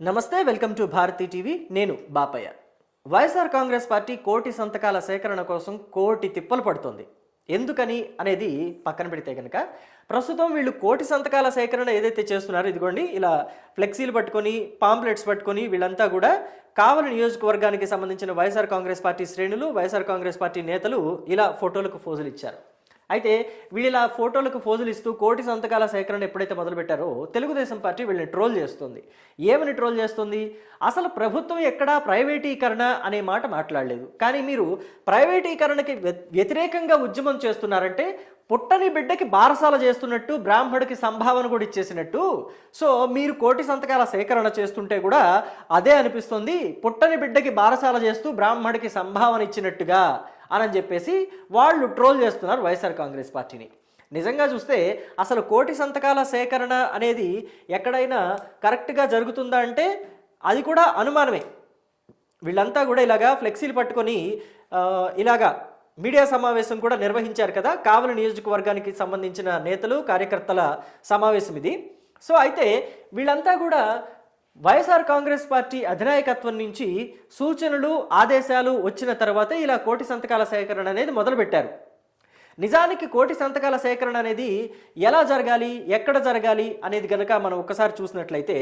నమస్తే welcome to Bharati TV. నేను Bapayya. YSR Congress party కోటి సంతకాల సేకరణ కోసం కోటి తిప్పలు పడుతోంది. ఎందుకని అనేది పక్కన పెడితే కనుక ప్రస్తుతం వీళ్ళు కోటి సంతకాల సేకరణ ఏదైతే చేస్తున్నారో ఇదిగోండి ఇలా ఫ్లెక్సీలు పట్టుకొని పాంప్లెట్స్ పట్టుకొని వీళ్ళంతా కూడా కావలి నియోజకవర్గానికి సంబంధించిన వైఎస్ఆర్ కాంగ్రెస్ పార్టీ శ్రేణులు వైఎస్ఆర్ కాంగ్రెస్ పార్టీ నేతలు ఇలా ఫోటోలకు ఫోజులు ఇచ్చారు. అయితే వీళ్ళ ఫోటోలకు ఫోజులు ఇస్తూ కోటి సంతకాల సేకరణ ఎప్పుడైతే మొదలుపెట్టారో తెలుగుదేశం పార్టీ వీళ్ళని ట్రోల్ చేస్తుంది. ఏమని ట్రోల్ చేస్తుంది? అసలు ప్రభుత్వం ఎక్కడా ప్రైవేటీకరణ అనే మాట మాట్లాడలేదు. కానీ మీరు ప్రైవేటీకరణకి వ్యతిరేకంగా ఉద్యమం చేస్తున్నారంటే పుట్టని బిడ్డకి బారసాల చేస్తున్నట్టు బ్రాహ్మడికి సంభావన కూడా ఇచ్చేసినట్టు. సో మీరు కోటి సంతకాల సేకరణ చేస్తుంటే కూడా అదే అనిపిస్తుంది. పుట్టని బిడ్డకి బారసాల చేస్తూ బ్రాహ్మడికి సంభావన ఇచ్చినట్టుగా. అని చెప్పేసి వాళ్ళు ట్రోల్ చేస్తున్నారు వైఎస్ఆర్ కాంగ్రెస్ పార్టీని. నిజంగా చూస్తే అసలు కోటి సంతకాల సేకరణ అనేది ఎక్కడైనా కరెక్ట్గా జరుగుతుందా అంటే అది కూడా అనుమానమే. వీళ్ళంతా కూడా ఇలాగా ఫ్లెక్సీలు పట్టుకొని ఇలాగా మీడియా సమావేశం కూడా నిర్వహించారు కదా కావలి నియోజకవర్గానికి సంబంధించిన నేతలు కార్యకర్తల సమావేశం ఇది. సో అయితే వీళ్ళంతా కూడా వైఎస్ఆర్ కాంగ్రెస్ పార్టీ అధినాయకత్వం నుంచి సూచనలు ఆదేశాలు వచ్చిన తర్వాత ఇలా కోటి సంతకాల సేకరణ అనేది మొదలుపెట్టారు. నిజానికి కోటి సంతకాల సేకరణ అనేది ఎలా జరగాలి ఎక్కడ జరగాలి అనేది గనక మనం ఒక్కసారి చూసినట్లయితే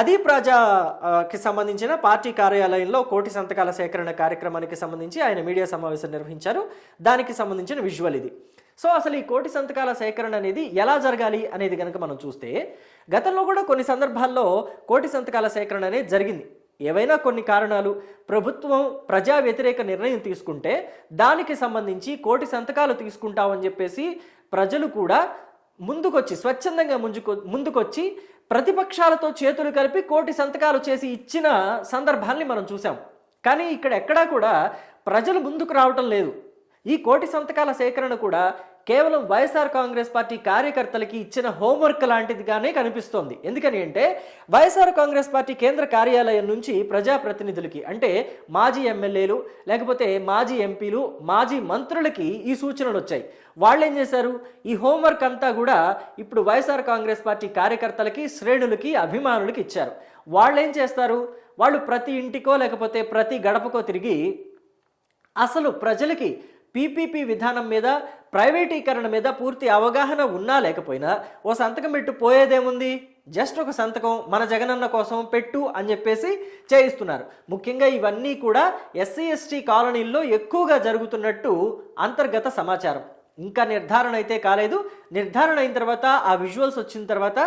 అది ప్రజాకి సంబంధించిన పార్టీ కార్యాలయంలో కోటి సంతకాల సేకరణ కార్యక్రమానికి సంబంధించి ఆయన మీడియా సమావేశం నిర్వహించారు. దానికి సంబంధించిన విజువల్ ఇది. సో అసలు ఈ కోటి సంతకాల సేకరణ అనేది ఎలా జరగాలి అనేది కనుక మనం చూస్తే గతంలో కూడా కొన్ని సందర్భాల్లో కోటి సంతకాల సేకరణ అనేది జరిగింది. ఏవైనా కొన్ని కారణాలు ప్రభుత్వం ప్రజా వ్యతిరేక నిర్ణయం తీసుకుంటే దానికి సంబంధించి కోటి సంతకాలు తీసుకుంటామని చెప్పేసి ప్రజలు కూడా ముందుకొచ్చి స్వచ్ఛందంగా ముందుకు ముందుకొచ్చి ప్రతిపక్షాలతో చేతులు కలిపి కోటి సంతకాలు చేసి ఇచ్చిన సందర్భాల్ని మనం చూసాం కానీ ఇక్కడ ఎక్కడా కూడా ప్రజలు ముందుకు రావటం లేదు. ఈ కోటి సంతకాల సేకరణ కూడా కేవలం వైఎస్ఆర్ కాంగ్రెస్ పార్టీ కార్యకర్తలకి ఇచ్చిన హోంవర్క్ లాంటిదిగానే కనిపిస్తోంది. ఎందుకని అంటే వైఎస్ఆర్ కాంగ్రెస్ పార్టీ కేంద్ర కార్యాలయం నుంచి ప్రజాప్రతినిధులకి అంటే మాజీ ఎమ్మెల్యేలు లేకపోతే మాజీ ఎంపీలు మాజీ మంత్రులకి ఈ సూచనలు వచ్చాయి. వాళ్ళు ఏం చేశారు? ఈ హోంవర్క్ అంతా కూడా ఇప్పుడు వైఎస్ఆర్ కాంగ్రెస్ పార్టీ కార్యకర్తలకి శ్రేణులకి అభిమానులకి ఇచ్చారు. వాళ్ళు ఏం చేస్తారు? వాళ్ళు ప్రతి ఇంటికో లేకపోతే ప్రతి గడపకో తిరిగి అసలు ప్రజలకి పీపీపీ విధానం మీద ప్రైవేటీకరణ మీద పూర్తి అవగాహన ఉన్నా లేకపోయినా ఓ సంతకం పెట్టు పోయేదేముంది? జస్ట్ ఒక సంతకం మన జగనన్న కోసం పెట్టు అని చెప్పేసి చేయిస్తున్నారు. ముఖ్యంగా ఇవన్నీ కూడా ఎస్సీ ఎస్టీ కాలనీల్లో ఎక్కువగా జరుగుతున్నట్టు అంతర్గత సమాచారం. ఇంకా నిర్ధారణ అయితే కాలేదు. నిర్ధారణ అయిన తర్వాత ఆ విజువల్స్ వచ్చిన తర్వాత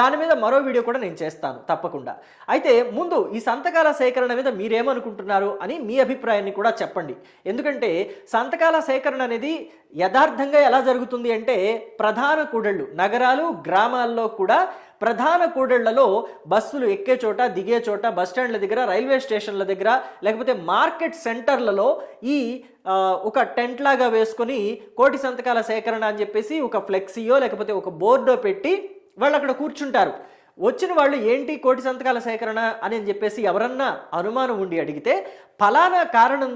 దాని మీద మరో వీడియో కూడా నేను చేస్తాను తప్పకుండా. అయితే ముందు ఈ సంతకాల సేకరణ మీద మీరేమనుకుంటున్నారు అని మీ అభిప్రాయాన్ని కూడా చెప్పండి. ఎందుకంటే సంతకాల సేకరణ అనేది యథార్థంగా ఎలా జరుగుతుంది అంటే ప్రధాన కూడళ్ళు నగరాలు గ్రామాల్లో కూడా ప్రధాన కూడళ్ళలో బస్సులు ఎక్కే చోట దిగే చోట బస్ స్టాండ్ల దగ్గర రైల్వే స్టేషన్ల దగ్గర లేకపోతే మార్కెట్ సెంటర్లలో ఈ ఒక టెంట్ లాగా వేసుకొని కోటి సంతకాల సేకరణ అని చెప్పేసి ఒక ఫ్లెక్స్ ఫ్లెక్సీయో లేకపోతే ఒక బోర్డో పెట్టి వాళ్ళు అక్కడ కూర్చుంటారు. వచ్చిన వాళ్ళు ఏంటి కోటి సంతకాల సేకరణ అని చెప్పేసి ఎవరన్నా అనుమానం ఉండి అడిగితే ఫలానా కారణం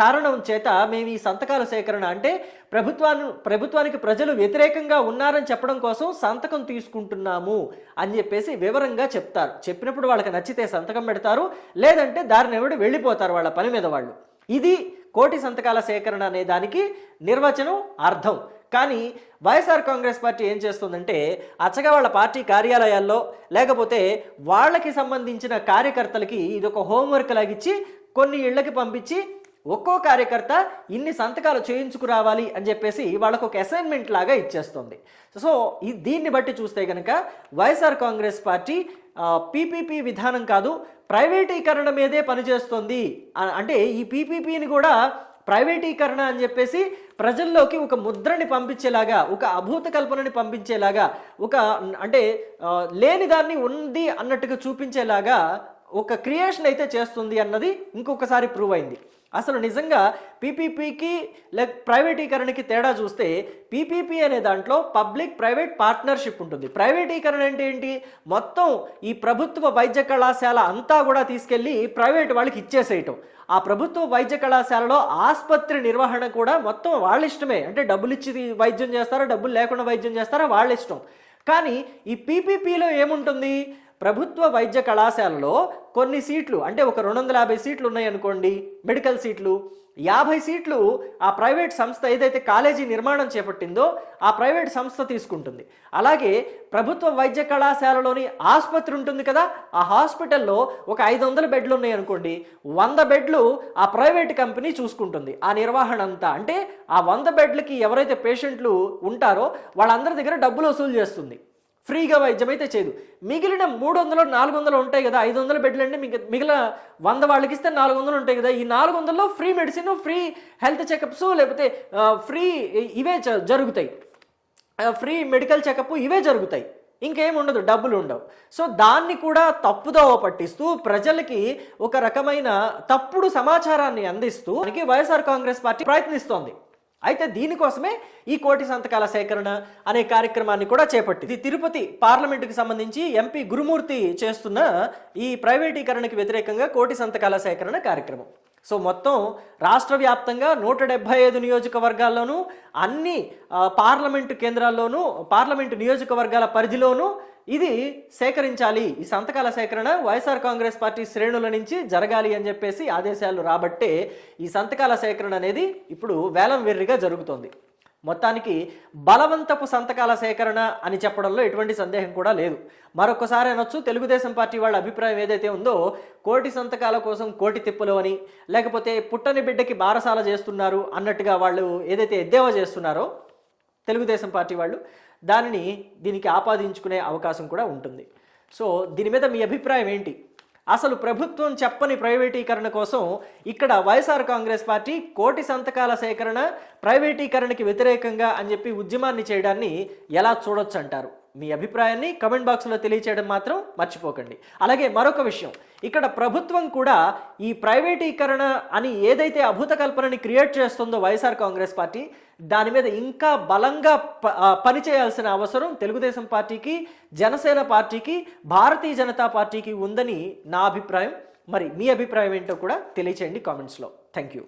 కారణం చేత మేము ఈ సంతకాల సేకరణ అంటే ప్రభుత్వాన్ని ప్రభుత్వానికి ప్రజలు వ్యతిరేకంగా ఉన్నారని చెప్పడం కోసం సంతకం తీసుకుంటున్నాము అని చెప్పేసి వివరంగా చెప్తారు. చెప్పినప్పుడు వాళ్ళకి నచ్చితే సంతకం పెడతారు లేదంటే దారిని ఎవడు వెళ్ళిపోతారు వాళ్ళ పని మీద వాళ్ళు. ఇది కోటి సంతకాల సేకరణ అనే దానికి నిర్వచనం అర్థం. కానీ వైఎస్ఆర్ కాంగ్రెస్ పార్టీ ఏం చేస్తుందంటే అచ్చగా వాళ్ళ పార్టీ కార్యాలయాల్లో లేకపోతే వాళ్ళకి సంబంధించిన కార్యకర్తలకి ఇది ఒక హోంవర్క్ లాగిచ్చి కొన్ని ఇళ్ళకి పంపించి ఒక్కో కార్యకర్త ఇన్ని సంతకాలు చేయించుకురావాలి అని చెప్పేసి వాళ్ళకు ఒక అసైన్మెంట్ లాగా ఇచ్చేస్తుంది. సో ఈ దీన్ని బట్టి చూస్తే కనుక వైఎస్ఆర్ కాంగ్రెస్ పార్టీ పీపీపీ విధానం కాదు ప్రైవేటీకరణ మీదే పనిచేస్తుంది. అంటే ఈ పీపీపీని కూడా ప్రైవేటీకరణ అని చెప్పేసి ప్రజల్లోకి ఒక ముద్రని పంపించేలాగా ఒక అభూత కల్పనని పంపించేలాగా ఒక అంటే లేని దాన్ని ఉంది అన్నట్టుగా చూపించేలాగా ఒక క్రియేషన్ అయితే చేస్తుంది అన్నది ఇంకొకసారి ప్రూవ్ అయింది. అసలు నిజంగా పీపీపీకి లేక ప్రైవేటీకరణకి తేడా చూస్తే పీపీపీ అనే దాంట్లో పబ్లిక్ ప్రైవేట్ పార్ట్నర్షిప్ ఉంటుంది. ప్రైవేటీకరణ అంటే ఏంటి? మొత్తం ఈ ప్రభుత్వ వైద్య కళాశాల అంతా కూడా తీసుకెళ్ళి ప్రైవేట్ వాళ్ళకి ఇచ్చేసేయటం. ఆ ప్రభుత్వ వైద్య కళాశాలలో ఆసుపత్రి నిర్వహణ కూడా మొత్తం వాళ్ళ ఇష్టమే. అంటే డబ్బులు ఇచ్చి వైద్యం చేస్తారా? డబ్బులు లేకుండా వైద్యం చేస్తారా? వాళ్ళ ఇష్టం. కానీ ఈ పీపీపీలో ఏముంటుంది? ప్రభుత్వ వైద్య కళాశాలలో కొన్ని సీట్లు అంటే ఒక రెండు వందల యాభై సీట్లు ఉన్నాయనుకోండి మెడికల్ సీట్లు. యాభై సీట్లు ఆ ప్రైవేట్ సంస్థ ఏదైతే కాలేజీ నిర్మాణం చేపట్టిందో ఆ ప్రైవేట్ సంస్థ తీసుకుంటుంది. అలాగే ప్రభుత్వ వైద్య కళాశాలలోని ఆసుపత్రి ఉంటుంది కదా ఆ హాస్పిటల్లో ఒక ఐదు వందల బెడ్లు ఉన్నాయి అనుకోండి వంద బెడ్లు ఆ ప్రైవేట్ కంపెనీ చూసుకుంటుంది. ఆ నిర్వహణ అంతా అంటే ఆ వంద బెడ్లకి ఎవరైతే పేషెంట్లు ఉంటారో వాళ్ళందరి దగ్గర డబ్బులు వసూలు చేస్తుంది. ఫ్రీగా వైద్యం అయితే చేయదు. మిగిలిన మూడు వందలు నాలుగు వందలు ఉంటాయి కదా ఐదు వందల బెడ్లు అంటే మీకు మిగిలిన వంద వాళ్ళకి ఇస్తే నాలుగు వందలు ఉంటాయి కదా ఈ నాలుగు వందల్లో free medicine free health checkups లేకపోతే ఫ్రీ ఇవే జ- జరుగుతాయి. ఫ్రీ మెడికల్ చెకప్ ఇవే జరుగుతాయి. ఇంకేం ఉండదు డబ్బులు ఉండవు. సో దాన్ని కూడా తప్పుదోవ పట్టిస్తూ ప్రజలకి ఒక రకమైన తప్పుడు సమాచారాన్ని అందిస్తూ వైఎస్ఆర్ కాంగ్రెస్ పార్టీ ప్రయత్నిస్తోంది. అయితే దీనికోసమే ఈ కోటి సంతకాల సేకరణ అనే కార్యక్రమాన్ని కూడా చేపట్టింది. ఇది తిరుపతి పార్లమెంటుకి సంబంధించి ఎంపీ గురుమూర్తి చేస్తున్న ఈ ప్రైవేటీకరణకి వ్యతిరేకంగా కోటి సంతకాల సేకరణ కార్యక్రమం. సో మొత్తం రాష్ట్ర వ్యాప్తంగా నూట డెబ్బై ఐదు నియోజకవర్గాల్లోనూ అన్ని పార్లమెంటు కేంద్రాల్లోనూ పార్లమెంటు నియోజకవర్గాల పరిధిలోనూ ఇది సేకరించాలి. ఈ సంతకాల సేకరణ వైఎస్ఆర్ కాంగ్రెస్ పార్టీ శ్రేణుల నుంచి జరగాలి అని చెప్పేసి ఆదేశాలు రాబట్టే ఈ సంతకాల సేకరణ అనేది ఇప్పుడు వేలం వెర్రిగా జరుగుతోంది. మొత్తానికి బలవంతపు సంతకాల సేకరణ అని చెప్పడంలో ఎటువంటి సందేహం కూడా లేదు. మరొకసారి అనొచ్చు తెలుగుదేశం పార్టీ వాళ్ళ అభిప్రాయం ఏదైతే ఉందో కోటి సంతకాల కోసం కోటి తిప్పలు అని లేకపోతే పుట్టని బిడ్డకి బారసాల చేస్తున్నారు అన్నట్టుగా వాళ్ళు ఏదైతే ఎద్దేవా చేస్తున్నారో తెలుగుదేశం పార్టీ వాళ్ళు దానిని దీనికి ఆపాదించుకునే అవకాశం కూడా ఉంటుంది. సో దీని మీద మీ అభిప్రాయం ఏంటి? అసలు ప్రభుత్వం చెప్పని ప్రైవేటీకరణ కోసం ఇక్కడ వైఎస్ఆర్ కాంగ్రెస్ పార్టీ కోటి సంతకాల సేకరణ ప్రైవేటీకరణకి వ్యతిరేకంగా అని చెప్పి ఉద్యమాన్ని చేయడాన్ని ఎలా చూడొచ్చు అంటారు? మీ అభిప్రాయాన్ని కమెంట్ బాక్స్లో తెలియచేయడం మాత్రం మర్చిపోకండి. అలాగే మరొక విషయం ఇక్కడ ప్రభుత్వం కూడా ఈ ప్రైవేటీకరణ అని ఏదైతే అభూత కల్పనని క్రియేట్ చేస్తుందో వైఎస్ఆర్ కాంగ్రెస్ పార్టీ దాని మీద ఇంకా బలంగా ప- పనిచేయాల్సిన అవసరం తెలుగుదేశం పార్టీకి జనసేన పార్టీకి భారతీయ జనతా పార్టీకి ఉందని నా అభిప్రాయం. మరి మీ అభిప్రాయం ఏంటో కూడా తెలియచేయండి కామెంట్స్లో. Thank you.